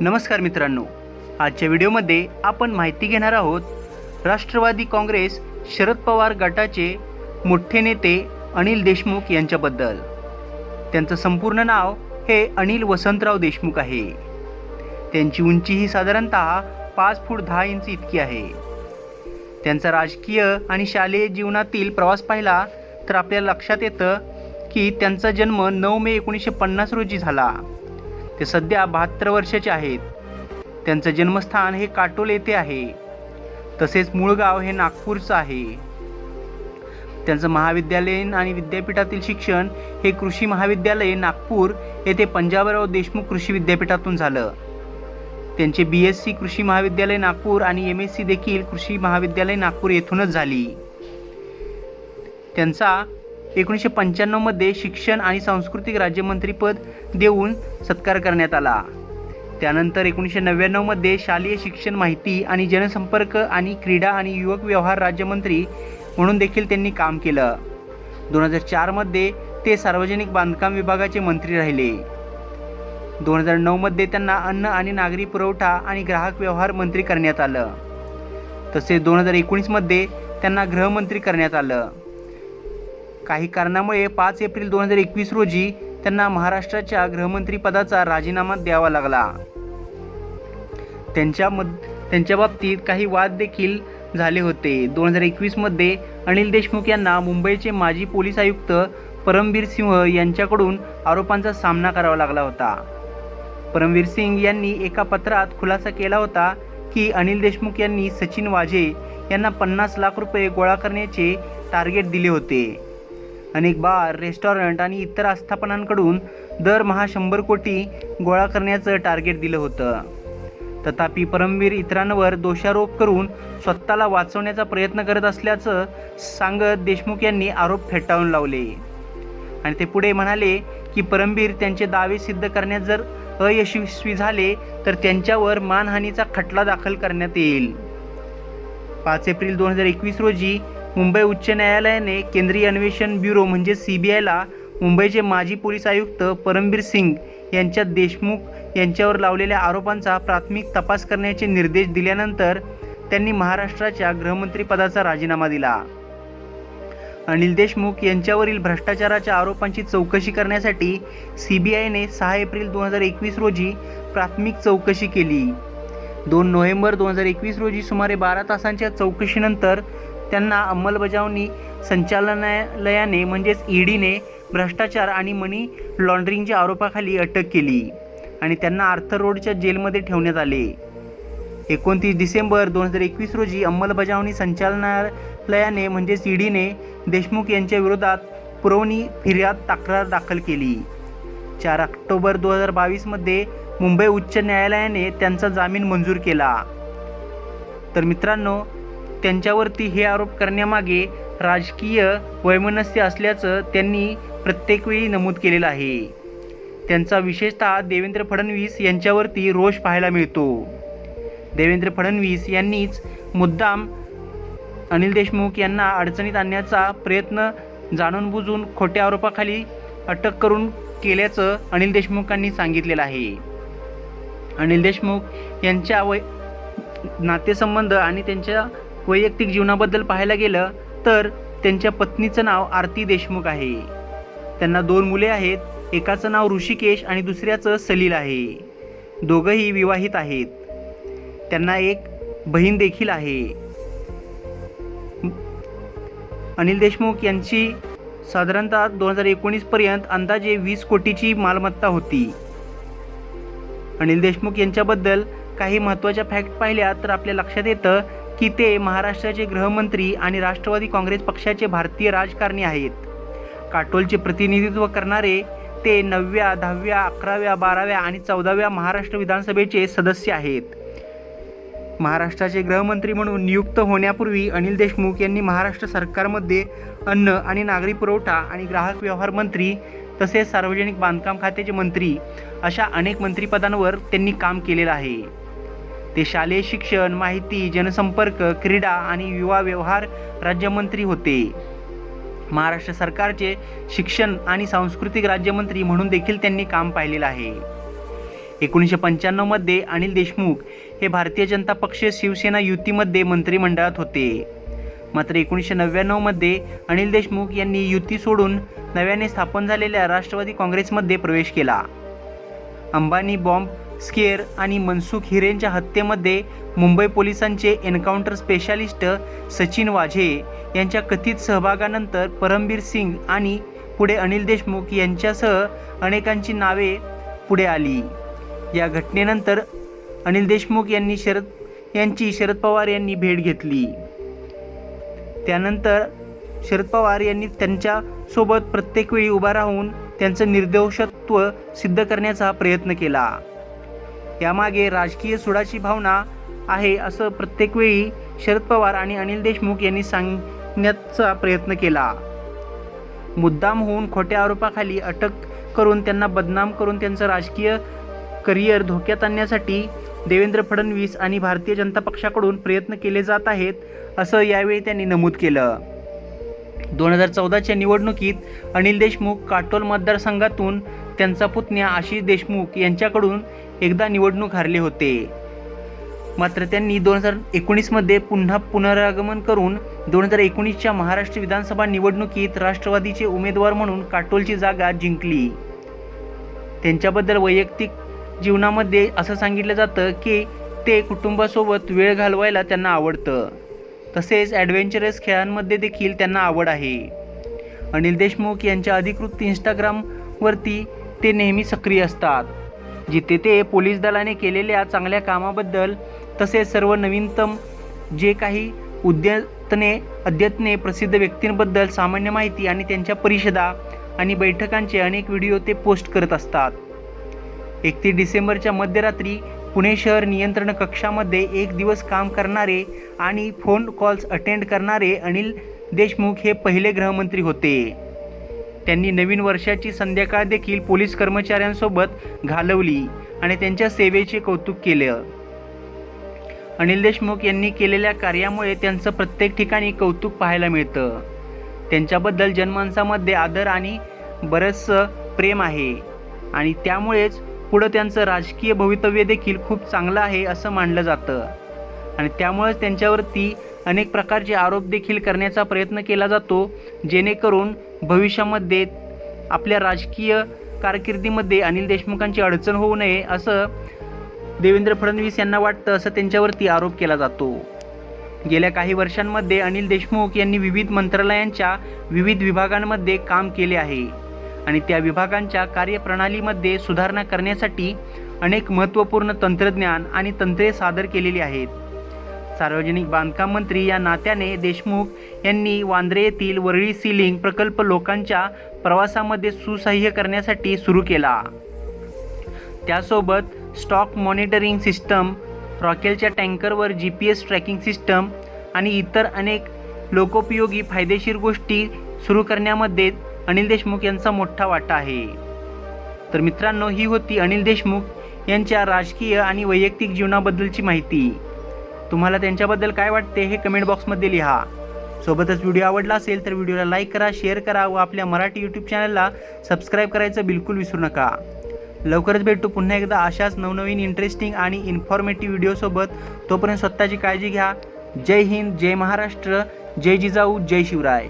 नमस्कार मित्रांनो आजच्या व्हिडिओमध्ये आपण माहिती घेणार आहोत राष्ट्रवादी काँग्रेस शरद पवार गटाचे मोठे नेते अनिल देशमुख यांच्याबद्दल. त्यांचं संपूर्ण नाव हे अनिल वसंतराव देशमुख आहे. त्यांची उंची ही साधारणतः पाच फूट दहा इंच इतकी आहे. त्यांचा राजकीय आणि शालेय जीवनातील प्रवास पाहिला तर आपल्याला लक्षात येतं की त्यांचा जन्म नऊ मे एकोणीसशे पन्नास रोजी झाला. ते सध्या बहात्तर वर्षाचे आहेत. त्यांचं जन्मस्थान हे काटोल येथे आहे. तसेच मूळ गाव हे नागपूरचं आहे. त्यांचं महाविद्यालयीन आणि विद्यापीठातील शिक्षण हे कृषी महाविद्यालय नागपूर येथे पंजाबराव देशमुख कृषी विद्यापीठातून झालं. त्यांचे बी एस सी कृषी महाविद्यालय नागपूर आणि एम एस सी देखील कृषी महाविद्यालय नागपूर येथूनच झाली. त्यांचा एकोणीसशे पंच्याण्णवमध्ये शिक्षण आणि सांस्कृतिक राज्यमंत्रीपद देऊन सत्कार करण्यात आला. त्यानंतर एकोणीसशे नव्याण्णवमध्ये शालेय शिक्षण माहिती आणि जनसंपर्क आणि क्रीडा आणि युवक व्यवहार राज्यमंत्री म्हणून देखील त्यांनी काम केलं. दोन हजार चारमध्ये ते सार्वजनिक बांधकाम विभागाचे मंत्री राहिले. दोन हजार नऊमध्ये त्यांना अन्न आणि नागरी पुरवठा आणि ग्राहक व्यवहार मंत्री करण्यात आलं. तसेच दोन हजार एकोणीसमध्ये त्यांना गृहमंत्री करण्यात आलं. काही कारणामुळे पाच एप्रिल दोन हजार एकवीस रोजी त्यांना महाराष्ट्राच्या गृहमंत्रीपदाचा राजीनामा द्यावा लागला. त्यांच्या मद त्यांच्या बाबतीत काही वाद देखील झाले होते. दोन हजार एकवीसमध्ये अनिल देशमुख यांना मुंबईचे माजी पोलीस आयुक्त परमबीर सिंह यांच्याकडून आरोपांचा सामना करावा लागला होता. परमवीर सिंग यांनी एका पत्रात खुलासा केला होता की अनिल देशमुख यांनी सचिन वाझे यांना पन्नास लाख रुपये गोळा करण्याचे टार्गेट दिले होते. अनेक बार रेस्टॉरंट आणि इतर आस्थापनांकडून दरमहा शंभर कोटी गोळा करण्याचं टार्गेट दिलं होतं. तथापि परमवीर इतरांवर दोषारोप करून स्वतःला वाचवण्याचा प्रयत्न करत असल्याचं सांगत देशमुख यांनी आरोप फेटाळून लावले. आणि ते पुढे म्हणाले की परमबीर त्यांचे दावे सिद्ध करण्यात जर अयशस्वी झाले तर त्यांच्यावर मानहानीचा खटला दाखल करण्यात येईल. पाच एप्रिल दोन हजार एकवीस रोजी मुंबई उच्च न्यायालयाने केंद्रीय अन्वेषण ब्युरो म्हणजे सी बी आयला मुंबईचे माजी पोलीस आयुक्त परमबीर सिंग यांच्या देशमुख यांच्यावर लावलेल्या आरोपांचा प्राथमिक तपास करण्याचे निर्देश दिल्यानंतर त्यांनी महाराष्ट्राच्या गृहमंत्रीपदाचा राजीनामा दिला. अनिल देशमुख यांच्यावरील भ्रष्टाचाराच्या आरोपांची चौकशी करण्यासाठी सी बी आयने सहा एप्रिल दोन हजार एकवीस रोजी प्राथमिक चौकशी केली. दोन नोव्हेंबर दोन हजार एकवीस रोजी सुमारे बारा तासांच्या चौकशीनंतर त्यांना अंमलबजावणी संचालनालयाने म्हणजेच ईडीने भ्रष्टाचार आणि मनी लॉन्ड्रिंगच्या आरोपाखाली अटक केली आणि त्यांना आर्थर रोडच्या जेलमध्ये ठेवण्यात आले. एकोणतीस डिसेंबर दोन हजार एकवीस रोजी अंमलबजावणी संचालनालयाने म्हणजेच ईडीने देशमुख यांच्या विरोधात पुरवणी फिर्याद तक्रार दाखल केली. चार ऑक्टोबर दोन हजार बावीसमध्ये मुंबई उच्च न्यायालयाने त्यांचा जामीन मंजूर केला. तर मित्रांनो त्यांच्यावरती हे आरोप करण्यामागे राजकीय वैमनस्य असल्याचं त्यांनी प्रत्येकवेळी नमूद केलेलं आहे. त्यांचा विशेषतः देवेंद्र फडणवीस यांच्यावरती रोष पाहायला मिळतो. देवेंद्र फडणवीस यांनीच मुद्दाम अनिल देशमुख यांना अडचणीत आणण्याचा प्रयत्न जाणून बुजून खोट्या आरोपाखाली अटक करून केल्याचं अनिल देशमुखांनी सांगितलेलं आहे. अनिल देशमुख यांच्या वै नातेसंबंध आणि त्यांच्या वैयक्तिक जीवनाबद्दल पाहायला गेलं तर त्यांच्या पत्नीचं नाव आरती देशमुख आहे. त्यांना दोन मुले आहेत एकाचं नाव ऋषिकेश आणि दुसऱ्याचं सलील आहे. दोघंही विवाहित आहेत. त्यांना एक बहीण देखील आहे. अनिल देशमुख यांची साधारणतः दोन हजार एकोणीसपर्यंत अंदाजे वीस कोटीची मालमत्ता होती. अनिल देशमुख यांच्याबद्दल काही महत्त्वाच्या फॅक्ट पाहिल्या तर आपल्या लक्षात येतं की ते महाराष्ट्राचे गृहमंत्री आणि राष्ट्रवादी काँग्रेस पक्षाचे भारतीय राजकारणी आहेत. काटोलचे प्रतिनिधित्व करणारे ते नवव्या दहाव्या अकराव्या बाराव्या आणि चौदाव्या महाराष्ट्र विधानसभेचे सदस्य आहेत. महाराष्ट्राचे गृहमंत्री म्हणून नियुक्त होण्यापूर्वी अनिल देशमुख यांनी महाराष्ट्र सरकारमध्ये अन्न आणि नागरी पुरवठा आणि ग्राहक व्यवहार मंत्री तसेच सार्वजनिक बांधकाम खात्याचे मंत्री अशा अनेक मंत्रिपदांवर त्यांनी काम केलेलं आहे. ते शालेय शिक्षण माहिती जनसंपर्क क्रीडा आणि युवा व्यवहार राज्यमंत्री होते. महाराष्ट्र सरकारचे शिक्षण आणि सांस्कृतिक राज्यमंत्री म्हणून देखील त्यांनी काम पाहिलेलं आहे. एकोणीसशे पंच्याण्णवमध्ये अनिल देशमुख हे भारतीय जनता पक्ष शिवसेना युतीमध्ये मंत्रिमंडळात होते. मात्र एकोणीसशे नव्याण्णवमध्ये अनिल देशमुख यांनी युती सोडून नव्याने स्थापन झालेल्या राष्ट्रवादी काँग्रेसमध्ये प्रवेश केला. अंबानी बॉम्ब स्केअर आणि मनसुख हिरेंच्या हत्येमध्ये मुंबई पोलिसांचे एन्काउंटर स्पेशालिस्ट सचिन वाझे यांच्या कथित सहभागानंतर परमबीर सिंग आणि पुढे अनिल देशमुख यांच्यासह अनेकांची नावे पुढे आली. या घटनेनंतर अनिल देशमुख यांनी शरद यांची शरद पवार यांनी भेट घेतली. त्यानंतर शरद पवार यांनी त्यांच्यासोबत प्रत्येक वेळी उभा राहून त्यांचं निर्दोषत्व सिद्ध करण्याचा प्रयत्न केला. यामागे राजकीय सुडाची भावना आहे असं प्रत्येक वेळी शरद पवार आणि अनिल देशमुख यांनी सांगण्याचा प्रयत्न केला. मुद्दाम होऊन खोट्या आरोपाखाली अटक करून त्यांना बदनाम करून त्यांचं राजकीय करिअर धोक्यात आणण्यासाठी देवेंद्र फडणवीस आणि भारतीय जनता पक्षाकडून प्रयत्न केले जात आहेत असं यावेळी त्यांनी नमूद केलं. दोन हजार चौदाच्या निवडणुकीत अनिल देशमुख काटोल मतदारसंघातून त्यांचा पुतण्या आशिष देशमुख यांच्याकडून एकदा निवडणूक हारले होते. मात्र त्यांनी दोन हजार एकोणीसमध्ये पुन्हा पुनरागमन करून दोन हजार एकोणीसच्या महाराष्ट्र विधानसभा निवडणुकीत राष्ट्रवादीचे उमेदवार म्हणून काटोलची जागा जिंकली. त्यांच्याबद्दल वैयक्तिक जीवनामध्ये असं सांगितलं जातं की ते कुटुंबासोबत वेळ घालवायला त्यांना आवडतं. तसेच ॲडव्हेंचरस खेळांमध्ये देखील त्यांना आवड आहे. अनिल देशमुख यांच्या अधिकृत इंस्टाग्रामवरती ते नेहमी सक्रिय असतात. जिथे ते पोलीस दलाने केलेल्या चांगल्या कामाबद्दल तसेच सर्व नवीनतम जे काही उद्यतने अद्यतने प्रसिद्ध व्यक्तींबद्दल सामान्य माहिती आणि त्यांच्या परिषदा आणि बैठकांचे अनेक व्हिडिओ ते पोस्ट करत असतात. एकतीस डिसेंबरच्या मध्यरात्री पुणे शहर नियंत्रण कक्षामध्ये एक दिवस काम करणारे आणि फोन कॉल्स अटेंड करणारे अनिल देशमुख हे पहिले गृहमंत्री होते. त्यांनी नवीन वर्षाची संध्याकाळ देखील पोलीस कर्मचाऱ्यांसोबत घालवली आणि त्यांच्या सेवेचे कौतुक केलं. अनिल देशमुख यांनी केलेल्या कार्यामुळे त्यांचं प्रत्येक ठिकाणी कौतुक पाहायला मिळतं. त्यांच्याबद्दल जनमानसामध्ये आदर आणि बरंचसं प्रेम आहे आणि त्यामुळेच पुढं त्यांचं राजकीय भवितव्य देखील खूप चांगलं आहे असं मानलं जातं. आणि त्यामुळेच त्यांच्यावरती अनेक प्रकारचे आरोप देखील करण्याचा प्रयत्न केला जातो जेणेकरून भविष्यामध्ये आपल्या राजकीय कारकिर्दीमध्ये अनिल देशमुखांची अडचण होऊ नये असं देवेंद्र फडणवीस यांना वाटतं असं त्यांच्यावरती आरोप केला जातो. गेल्या काही वर्षांमध्ये अनिल देशमुख यांनी विविध मंत्रालयांच्या विविध विभागांमध्ये काम केले आहे. आणि त्या विभागांच्या कार्यप्रणालीमध्ये सुधारणा करण्यासाठी अनेक महत्त्वपूर्ण तंत्रज्ञान आणि तंत्रे सादर केलेली आहेत. सार्वजनिक बांधकाम मंत्री या नात्याने देशमुख यांनी वांद्रे येथील वरळी सिलिंग प्रकल्प लोकांच्या प्रवासामध्ये सुसह्य करण्यासाठी सुरू केला. त्यासोबत स्टॉक मॉनिटरिंग सिस्टम रॉकेलच्या टँकरवर G P S tracking system आणि इतर अनेक लोकोपयोगी फायदेशीर गोष्टी सुरू करण्यामध्ये अनिल देशमुख यांचा मोठा वाटा आहे. तर मित्रांनो ही होती अनिल देशमुख यांच्या राजकीय आणि वैयक्तिक जीवनाबद्दलची माहिती. तुम्हाला त्यांच्याबद्दल काय वाटते हे कमेंट बॉक्समध्ये लिहा. सोबतच व्हिडिओ आवडला असेल तर व्हिडिओला लाईक करा शेअर करा व आपल्या मराठी यूट्यूब चॅनलला सबस्क्राईब करायचं बिलकुल विसरू नका. लवकरच भेटू पुन्हा एकदा अशाच नवनवीन इंटरेस्टिंग आणि इन्फॉर्मेटिव्ह व्हिडिओसोबत तोपर्यंत स्वतःची काळजी घ्या. जय हिंद जय महाराष्ट्र जय जिजाऊ जय शिवराय.